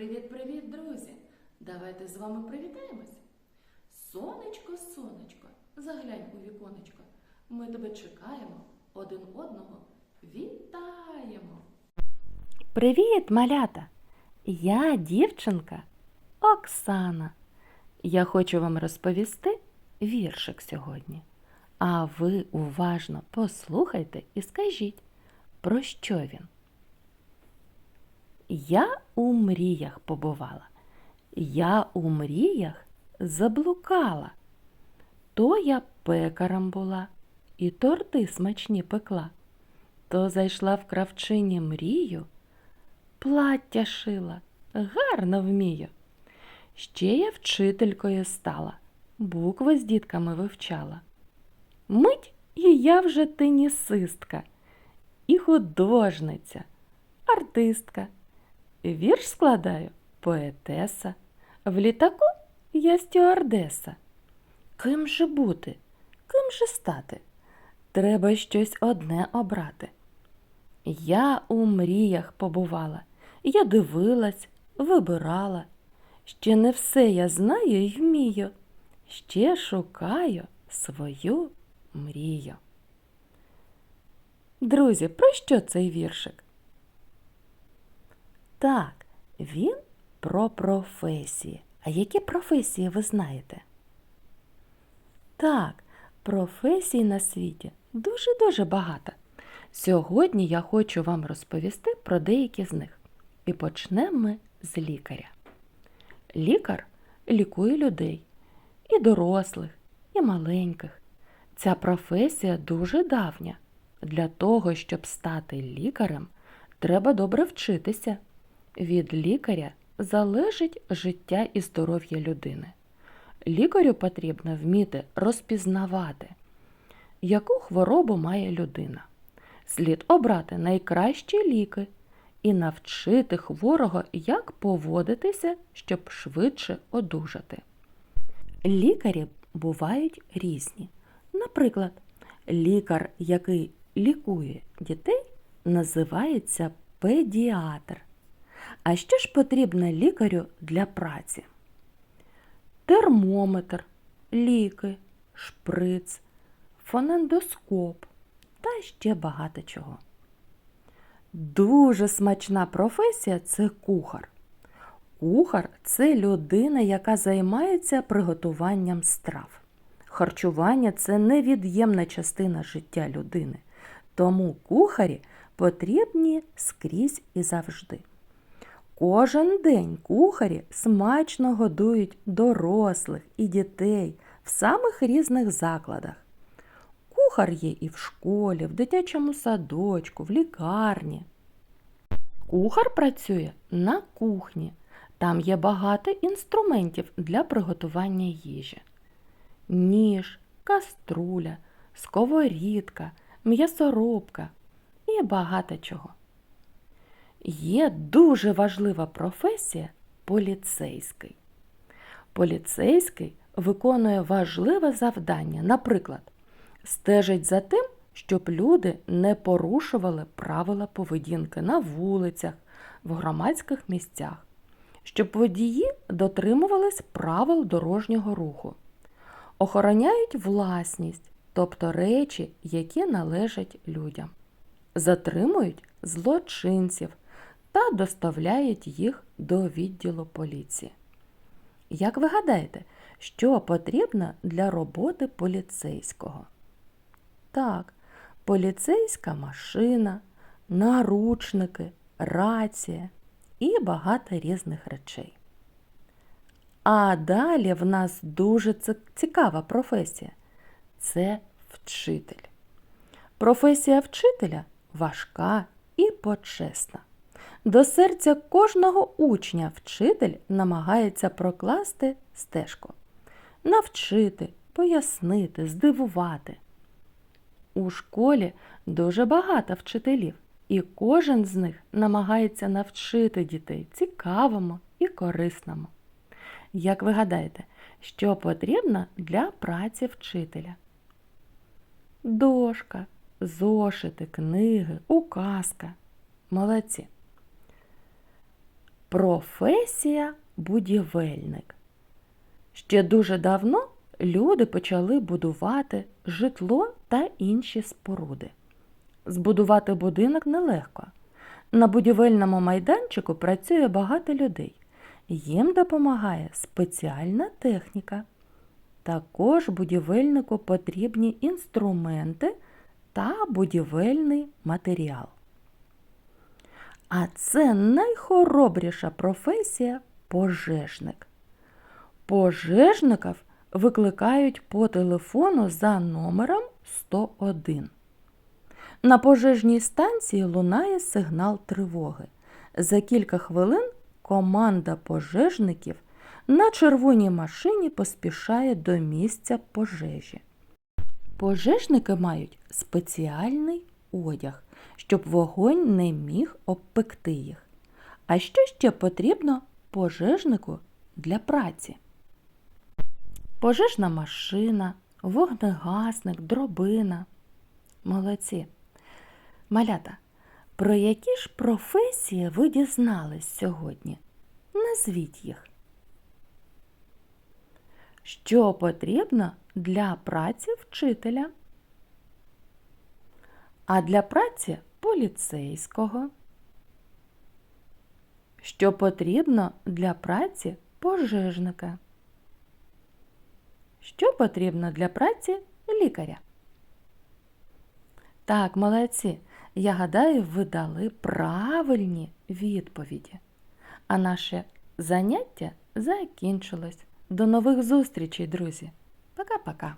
Привіт-привіт, друзі! Давайте з вами привітаємось. Сонечко, сонечко, заглянь у віконечко. Ми тебе чекаємо, один одного вітаємо. Привіт, малята! Я дівчинка Оксана. Я хочу вам розповісти віршик сьогодні. А ви уважно послухайте і скажіть, про що він. Я у мріях побувала. Я у мріях заблукала. То я пекарем була і торти смачні пекла. То зайшла в кравчині мрію, плаття шила, гарно вмію. Ще я вчителькою стала, букви з дітками вивчала. Мить і я вже тенісистка, і художниця, артистка. Вірш складаю поетеса, в літаку я стюардеса. Ким же бути, ким же стати? Треба щось одне обрати. Я у мріях побувала, я дивилась, вибирала. Ще не все я знаю і вмію, ще шукаю свою мрію. Друзі, про що цей віршик? Так, він про професії. А які професії ви знаєте? Так, професій на світі дуже-дуже багато. Сьогодні я хочу вам розповісти про деякі з них. І почнемо ми з лікаря. Лікар лікує людей і дорослих, і маленьких. Ця професія дуже давня. Для того, щоб стати лікарем, треба добре вчитися. Від лікаря залежить життя і здоров'я людини. Лікарю потрібно вміти розпізнавати, яку хворобу має людина. Слід обрати найкращі ліки і навчити хворого, як поводитися, щоб швидше одужати. Лікарі бувають різні. Наприклад, лікар, який лікує дітей, називається педіатр. А що ж потрібно лікарю для праці? Термометр, ліки, шприц, фонендоскоп та ще багато чого. Дуже смачна професія це кухар. Кухар це людина, яка займається приготуванням страв. Харчування це невід'ємна частина життя людини, тому кухарі потрібні скрізь і завжди. Кожен день кухарі смачно годують дорослих і дітей в самих різних закладах. Кухар є і в школі, в дитячому садочку, в лікарні. Кухар працює на кухні. Там є багато інструментів для приготування їжі. Ніж, каструля, сковорідка, м'ясорубка і багато чого. Є дуже важлива професія поліцейський. Поліцейський виконує важливе завдання, наприклад, стежить за тим, щоб люди не порушували правила поведінки на вулицях, в громадських місцях, щоб водії дотримувались правил дорожнього руху, охороняють власність, тобто речі, які належать людям, затримують злочинців та доставляють їх до відділу поліції. Як ви гадаєте, що потрібно для роботи поліцейського? Так, поліцейська машина, наручники, рація і багато різних речей. А далі в нас дуже цікава професія це вчитель. Професія вчителя важка і почесна. До серця кожного учня вчитель намагається прокласти стежку, навчити, пояснити, здивувати. У школі дуже багато вчителів, і кожен з них намагається навчити дітей цікавому і корисному. Як ви гадаєте, що потрібно для праці вчителя? Дошка, зошити, книги, указка. Молодці. Професія будівельник. Ще дуже давно люди почали будувати житло та інші споруди. Збудувати будинок нелегко. На будівельному майданчику працює багато людей. Їм допомагає спеціальна техніка. Також будівельнику потрібні інструменти та будівельний матеріал. А це найхоробріша професія пожежник. Пожежників викликають по телефону за номером 101. На пожежній станції лунає сигнал тривоги. За кілька хвилин команда пожежників на червоній машині поспішає до місця пожежі. Пожежники мають спеціальний одяг, щоб вогонь не міг обпекти їх. А що ще потрібно пожежнику для праці? Пожежна машина, вогнегасник, дробина. Молодці. Малята, про які ж професії ви дізнались сьогодні? Назвіть їх. Що потрібно для праці вчителя? А для праці поліцейського? Що потрібно для праці пожежника? Що потрібно для праці лікаря? Так, молодці. Я гадаю, ви дали правильні відповіді. А наше заняття закінчилось. До нових зустрічей, друзі. Пока-пока.